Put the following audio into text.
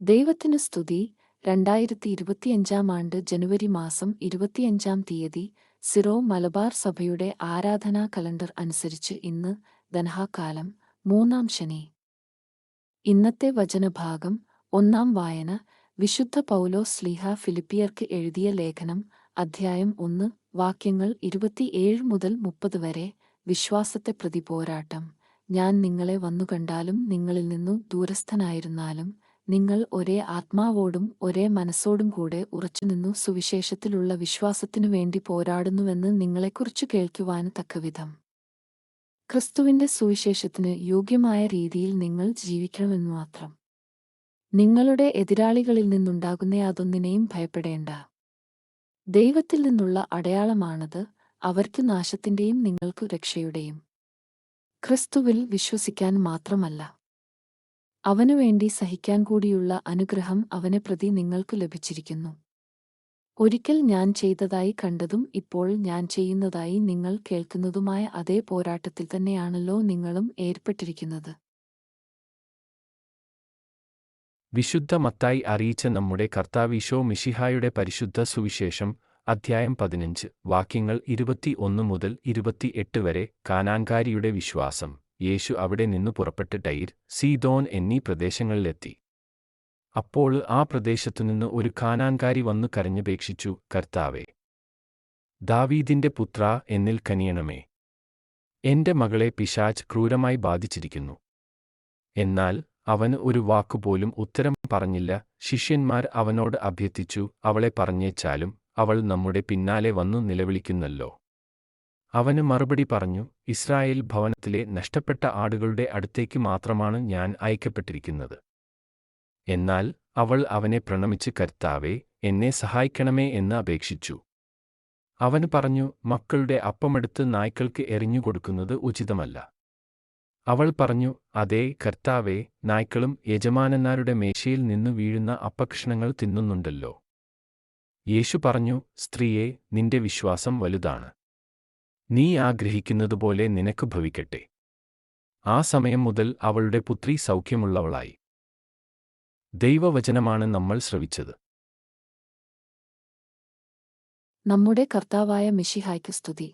ദൈവത്തിന് സ്തുതി. രണ്ടായിരത്തി ഇരുപത്തിയഞ്ചാം ആണ്ട് ജനുവരി മാസം ഇരുപത്തിയഞ്ചാം തീയതി സിറോ മലബാർ സഭയുടെ ആരാധനാ കലണ്ടർ അനുസരിച്ച് ഇന്ന് ദൻഹാകാലം മൂന്നാം ശനി. ഇന്നത്തെ വചനഭാഗം ഒന്നാം വായന. വിശുദ്ധ പൗലോ സ്ലിഹ ഫിലിപ്പിയർക്ക് എഴുതിയ ലേഖനം അധ്യായം ഒന്ന് വാക്യങ്ങൾ ഇരുപത്തിയേഴ് മുതൽ മുപ്പത് വരെ. വിശ്വാസത്തെ പ്രതിപോരാട്ടം ഞാൻ നിങ്ങളെ വന്നുകണ്ടാലും നിങ്ങളിൽ നിന്നു ദൂരസ്ഥനായിരുന്നാലും നിങ്ങൾ ഒരേ ആത്മാവോടും ഒരേ മനസ്സോടും കൂടെ ഉറച്ചുനിന്നു സുവിശേഷത്തിലുള്ള വിശ്വാസത്തിനു വേണ്ടി പോരാടുന്നുവെന്ന് നിങ്ങളെക്കുറിച്ച് കേൾക്കുവാൻ തക്കവിധം. ക്രിസ്തുവിന്റെ സുവിശേഷത്തിന് യോഗ്യമായ രീതിയിൽ നിങ്ങൾ ജീവിക്കണമെന്നു മാത്രം. നിങ്ങളുടെ എതിരാളികളിൽ നിന്നുണ്ടാകുന്ന അതൊന്നിനെയും ഭയപ്പെടേണ്ട. ദൈവത്തിൽ നിന്നുള്ള അടയാളമാണത് അവർക്ക് നാശത്തിന്റെയും നിങ്ങൾക്കു രക്ഷയുടെയും. ക്രിസ്തുവിൽ വിശ്വസിക്കാൻ മാത്രമല്ല. അവനുവേണ്ടി സഹിക്കാൻ കൂടിയുള്ള അനുഗ്രഹം അവനെ പ്രതി നിങ്ങൾക്കു ലഭിച്ചിരിക്കുന്നു. ഒരിക്കൽ ഞാൻ ചെയ്തതായി കണ്ടതും ഇപ്പോൾ ഞാൻ ചെയ്യുന്നതായി നിങ്ങൾ കേൾക്കുന്നതുമായ അതേ പോരാട്ടത്തിൽ തന്നെയാണല്ലോ നിങ്ങളും ഏർപ്പെട്ടിരിക്കുന്നത്. വിശുദ്ധ മത്തായി അറിയിച്ച നമ്മുടെ കർത്താവീശോ മിഷിഹായുടെ പരിശുദ്ധ സുവിശേഷം അധ്യായം പതിനഞ്ച് വാക്യങ്ങൾ ഇരുപത്തി ഒന്ന് മുതൽ ഇരുപത്തിയെട്ട് വരെ കാനാൻകാരിയുടെ വിശ്വാസം. യേശു അവിടെ നിന്നു പുറപ്പെട്ട് ടൈർ സീദോൻ എന്നീ പ്രദേശങ്ങളിലെത്തി. അപ്പോൾ ആ പ്രദേശത്തുനിന്ന് ഒരു കാനാൻകാരി വന്നു കരഞ്ഞപേക്ഷിച്ചു കർത്താവേ ദാവീദിന്റെ പുത്ര എന്നിൽ കനിയണമേ. എന്റെ മകളെ പിശാച്ച് ക്രൂരമായി ബാധിച്ചിരിക്കുന്നു. എന്നാൽ അവന് ഒരു വാക്കുപോലും ഉത്തരം പറഞ്ഞില്ല. ശിഷ്യന്മാർ അവനോട് അഭ്യർത്ഥിച്ചു അവളെ പറഞ്ഞേച്ചാലും അവൾ നമ്മുടെ പിന്നാലെ വന്നു നിലവിളിക്കുന്നല്ലോ. അവന് മറുപടി പറഞ്ഞു ഇസ്രായേൽ ഭവനത്തിലെ നഷ്ടപ്പെട്ട ആടുകളുടെ അടുത്തേക്ക് മാത്രമാണ് ഞാൻ അയക്കപ്പെട്ടിരിക്കുന്നത്. എന്നാൽ അവൾ അവനെ പ്രണമിച്ച് കരുത്താവേ എന്നെ സഹായിക്കണമേ എന്ന് അപേക്ഷിച്ചു. അവന് പറഞ്ഞു മക്കളുടെ അപ്പമെടുത്ത് നായ്ക്കൾക്ക് എറിഞ്ഞുകൊടുക്കുന്നത് ഉചിതമല്ല. അവൾ പറഞ്ഞു അതേ കർത്താവേ നായ്ക്കളും യജമാനന്മാരുടെ മേശയിൽ നിന്നു വീഴുന്ന അപ്പകഷ്ണങ്ങൾ തിന്നുന്നുണ്ടല്ലോ. യേശു പറഞ്ഞു സ്ത്രീയെ നിന്റെ വിശ്വാസം വലുതാണ്. നീ ആഗ്രഹിക്കുന്നതുപോലെ നിനക്ക് ഭവിക്കട്ടെ. ആ സമയം മുതൽ അവളുടെ പുത്രി സൗഖ്യമുള്ളവളായി. ദൈവവചനമാണ് നമ്മൾ ശ്രവിച്ചത്. നമ്മുടെ കർത്താവായ മിഷിഹായ്ക്ക് സ്തുതി.